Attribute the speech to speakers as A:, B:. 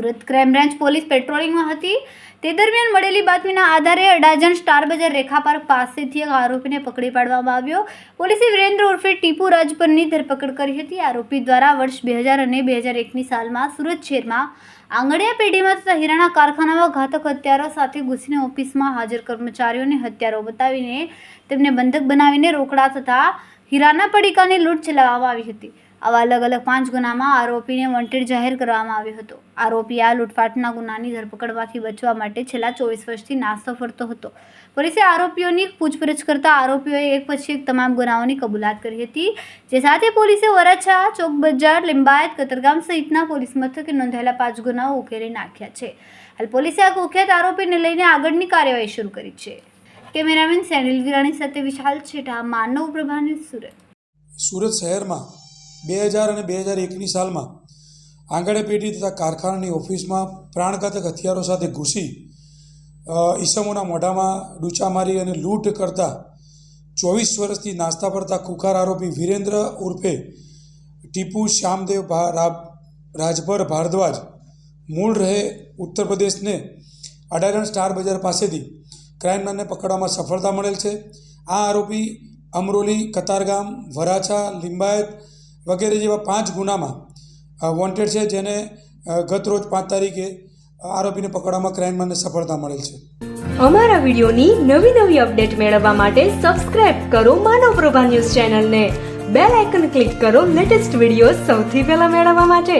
A: Surat crime branch police પેટ્રોલિંગમાં હતી. તે દરમિયાન મળેલી બાતમીના આધારે અડાજણ સ્ટાર બજાર રેખા પાર્ક પાસેથી એક આરોપીને પકડી પાડવામાં આવ્યો. પોલીસે વિરેન્દ્ર ઉર્ફે ટીપુ રાજપરની ધરપકડ કરી હતી. આરોપી દ્વારા વર્ષ બે હજાર અને બે હજાર એકની સાલમાં સુરત શહેરમાં આંગણિયા પેઢીમાં તથા હીરાના કારખાનામાં ઘાતક હત્યારો સાથે ઘૂસીને ઓફિસમાં હાજર કર્મચારીઓને હત્યારો બતાવીને તેમને બંધક બનાવીને રોકડા તથા હીરાના પડીકાની લૂંટ ચલાવવામાં આવી હતી. આવા અલગ અલગ પાંચ ગુનામાં આરોપીને વોન્ટેડ જાહેર કરવામાં આવ્યો હતો. આરોપી આ લૂંટફાટના ગુનાની ધરપકડમાંથી બચવા માટે છેલ્લા ચોવીસ વર્ષથી નાસ્તો ફરતો હતો. પોલીસે આરોપીઓની પૂછપરછ કરતા આરોપીઓએ એક પછી એક તમામ ગુનાઓની કબૂલાત કરી હતી. જે સાથે પોલીસે વરાછા ચોક બજાર લિંબાયત, કતરગામ સહિતના પોલીસ મથકે નોંધાયેલા પાંચ ગુનાઓ ઉકેલી નાખ્યા છે. હાલ પોલીસે આ કુખ્યાત આરોપીને લઈને આગળની કાર્યવાહી શરૂ કરી છે. કેમેરામેન સેનિલ વિરાણી સાથે વિશાલ છેઠા, માનવ પ્રભાની સુરત.
B: સુરત શહેરમાં બે હજાર અને બે હજાર એકની સાલમાં આંગણે પેઢી તથા કારખાનાની ઓફિસમાં પ્રાણઘાતક હથિયારો સાથે ઘૂસી ઈસમોના મોઢામાં ડૂચા મારી અને લૂંટ કરતા ચોવીસ વર્ષથી નાસ્તા પડતા કુખાર આરોપી વિરેન્દ્ર ઉર્ફે ટીપુ શ્યામદેવ રાજભર ભારદ્વાજ મૂળ રહે ઉત્તર પ્રદેશને અડાજણ સ્ટાર બજાર પાસેથી. ક્રાઇમ બ્રાન્ચને પકડવામાં સફળતા મળેલ છે. આ આરોપી અમરોલી, કતારગામ, વરાછા, લિંબાયત વગેરે જેવા પાંચ ગુનામાં વોન્ટેડ છે જેને ગત રોજ પાંચ તારીખે આરોપીને પકડવામાં ક્રાઇમ બ્રાન્ચને સફળતા મળેલ છે.
C: અમારા વિડિયોની નવી નવી અપડેટ મેળવવા માટે સબસ્ક્રાઇબ કરો માનવ પ્રભા ન્યૂઝ ચેનલને. બેલ આઇકન ક્લિક કરો લેટેસ્ટ વીડિયો સૌથી પહેલા મેળવવા માટે.